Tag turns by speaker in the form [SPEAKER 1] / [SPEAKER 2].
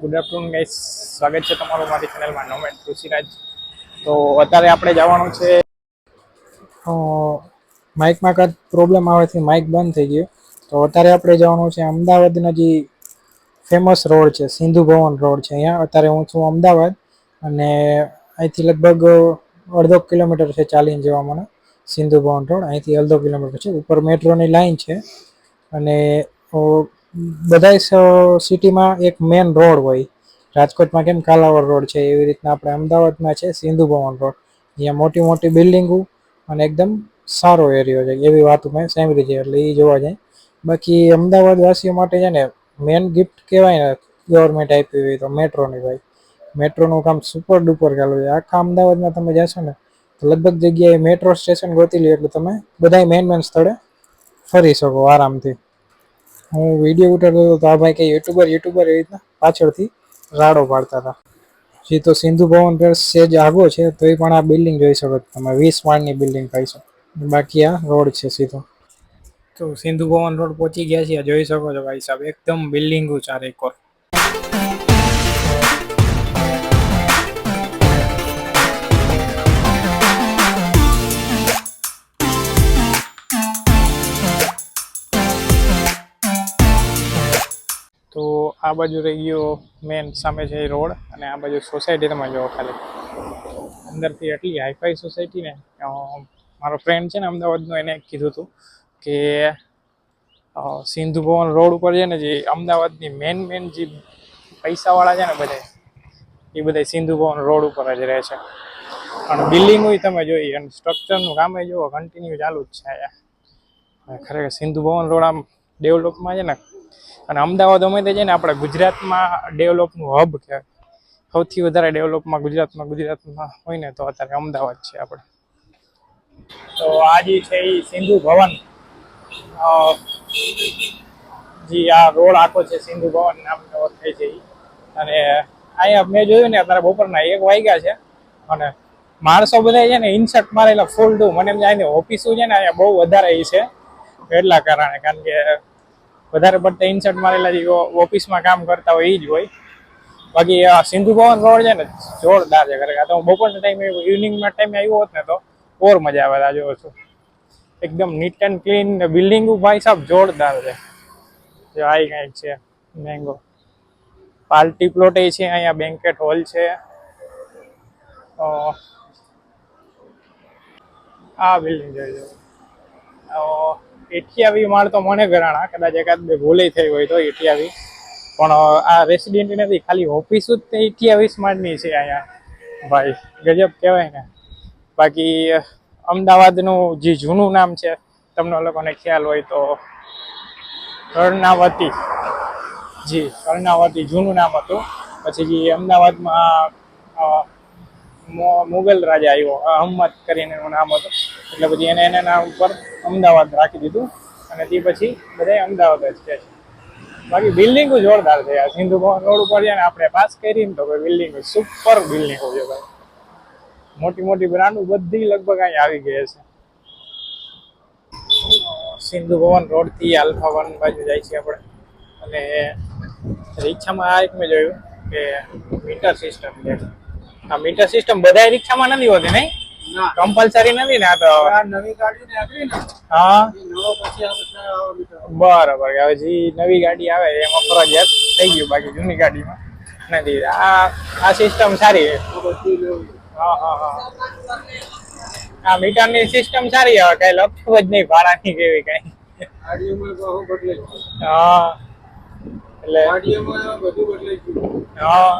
[SPEAKER 1] Good afternoon guys સ્વાગત છે તમારું મારી ચેનલમાં નોમેન્ટ ઋષિરાજ. તો અત્યારે આપણે જવાનું છે માઇકમાં કદ પ્રોબ્લેમ આવવાથી માઇક બંધ થઈ ગયો. તો અત્યારે આપણે જવાનું છે અમદાવાદના જે ફેમસ રોડ છે, સિંધુ ભવન રોડ છે. અહીંયા અત્યારે હું છું અમદાવાદ અને અહીંથી લગભગ અડધો કિલોમીટર છે ચાલીને જવા મને સિંધુ ભવન રોડ. અહીંથી અડધો કિલોમીટર છે. ઉપર મેટ્રોની લાઇન છે અને બધા સિટીમાં એક મેઇન રોડ હોય. રાજકોટમાં કેમ કાલાવડ રોડ છે? એવી રીતના આપણે અમદાવાદમાં છે, સિંધુ ભવન રોડ. અહીંયા મોટી મોટી બિલ્ડિંગો અને એકદમ સારો એરિયો છે. એવી વાતો મેં સાંભળી છે, એટલે એ જોવા જાય. બાકી અમદાવાદ વાસીઓ માટે છે ને મેન ગિફ્ટ કહેવાય ને ગવર્મેન્ટ આપી હોય તો મેટ્રોની ભાઈ. મેટ્રોનું કામ સુપર ડુપર ચાલુ છે. આખા અમદાવાદમાં તમે જશો ને, તો લગભગ જગ્યાએ મેટ્રો સ્ટેશન ગોતી લે એટલે તમે બધા મેન મેન સ્થળે ફરી શકો આરામથી. હું વીડિયો ઉતારતો હતો તો આ ભાઈ કે યુટ્યુબર યુટ્યુબર એવી રીતના પાછળથી રાડો પાડતા હતા. જે તો સિંધુ ભવન પર સેજ આગો છે તો એ પણ આ બિલ્ડિંગ જોઈ શકો છો તમે. વીસ માળની બિલ્ડિંગ કહી શકો. બાકી આ રોડ છે સીધો. તો સિંધુ ભવન રોડ પહોંચી ગયા છીએ, જોઈ શકો છો ભાઈ સાહેબ. એકદમ બિલ્ડિંગો ચારે કોર આ બાજુ રહી ગયો મેન સામે છે રોડ અને આ બાજુ સોસાયટી તમે જુઓ ખાલી. અંદરથી એટલી હાઈફાઈ સોસાયટી ને મારો ફ્રેન્ડ છે ને અમદાવાદનો એને કીધું હતું કે સિંધુ ભવન રોડ ઉપર છે ને જે અમદાવાદની મેન મેન જે પૈસાવાળા છે ને બધા, એ બધા સિંધુ ભવન રોડ ઉપર જ રહે છે. અને બિલ્ડિંગો તમે જોઈ, અને સ્ટ્રક્ચરનું કામ જુઓ કન્ટિન્યુ ચાલુ જ છે. ખરેખર સિંધુ ભવન રોડ આમ ડેવલપમાં છે ને અને અમદાવાદ અમે તે છે ને આપણે ગુજરાતમાં ડેવલપનું હબ કહેવાય સૌથી વધારે ડેવલપમાં ગુજરાતમાં ગુજરાતમાં હોય ને તો અત્યારે અમદાવાદ છે આપણે. તો આ જે છે એ સિંધુ ભવન જી, આ રોડ આખો છે સિંધુ ભવન નામનો ઓળખાય છે. અને અહીંયા મેં જોયું ને અત્યારે બપોરના એક વાગ્યા છે અને માણસો બધા છે ને ઇન્સર્ટ મારેલા ફૂલ ટુ મને એમ જાય ને ઓફિસો છે ને અહીંયા બહુ વધારે એ છે એટલા કારણે. કારણ કે વધારે પડતા ઇન્સર્ટ મારેલા જે ઓફિસમાં કામ કરતા હોય એ જ હોય. બાકી સિંધુ ભવન રોડ છે ને, જોરદાર છે ખરેખર. તો બપોરના ટાઈમે ઇવનિંગના ટાઈમે આવ્યો હોત ને તો ઓર મજા આવે આ જોવો છું. એકદમ નીટ એન્ડ ક્લીન બિલ્ડિંગ ભાઈ સાહેબ જોરદાર છે. જો આ કંઈક છે મેંગો પાર્ટી પ્લોટ છે, અહીંયા બેન્કેટ હોલ છે. આ બિલ્ડિંગ જોઈ એઠિયાવી માળ તો મને ઘરાણા કદાચ એકાદ બે ભૂલે થઈ હોય તો એઠિયાવી પણ આ રેસિડેન્ટ નથી, ખાલી ઓફિસ જ તે એઠિયાવીસ માળની છે અહીંયા. ભાઈ, ગજબ કહેવાય ને. બાકી અમદાવાદનું જે જૂનું નામ છે, તમને લોકોને ખ્યાલ હોય તો કર્ણાવતી જી કર્ણાવતી જૂનું નામ હતું. પછી જે અમદાવાદમાં મુગલ રાજા આવ્યો અહમદ કરીને એનું નામ હતું. એટલે પછી એને એના નામ ઉપર અમદાવાદ રાખી દીધું. અને તે પછી બધા અમદાવાદ જ છે. બાકી બિલ્ડિંગો જોરદાર છે. આ સિંધુ ભવન રોડ ઉપર છે ને આપણે પાસ કરીને તો બિલ્ડિંગ સુપર બિલ્ડિંગો છે ભાઈ. મોટી મોટી બ્રાન્ડ બધી લગભગ અહીં આવી ગઈ છે સિંધુ ભવન રોડથી આલ્ફા વન બાજુ જાય છે આપણે. અને રિક્ષામાં આ એક મેં જોયું કે મીટર સિસ્ટમ છે. આ મીટર સિસ્ટમ બધા રિક્ષામાં નથી હોતી નહીં. કમ્પલસરી નથી ને આ તો?
[SPEAKER 2] નવી ગાડી નીકળી ને
[SPEAKER 1] હા.
[SPEAKER 2] આવા
[SPEAKER 1] બરાબર હવે જે નવી ગાડી આવે એમાં ફરજિયાત થઈ ગયું બાકી જૂની ગાડીમાં. નથી આ આ સિસ્ટમ સારી હા હા હા. આ મીટરની સિસ્ટમ સારી હવે કઈ લખવું જ નહીં ભાડાની કેવી કઈ. હા. એટલે
[SPEAKER 2] બધું બદલાઈ ગયું.
[SPEAKER 1] હા.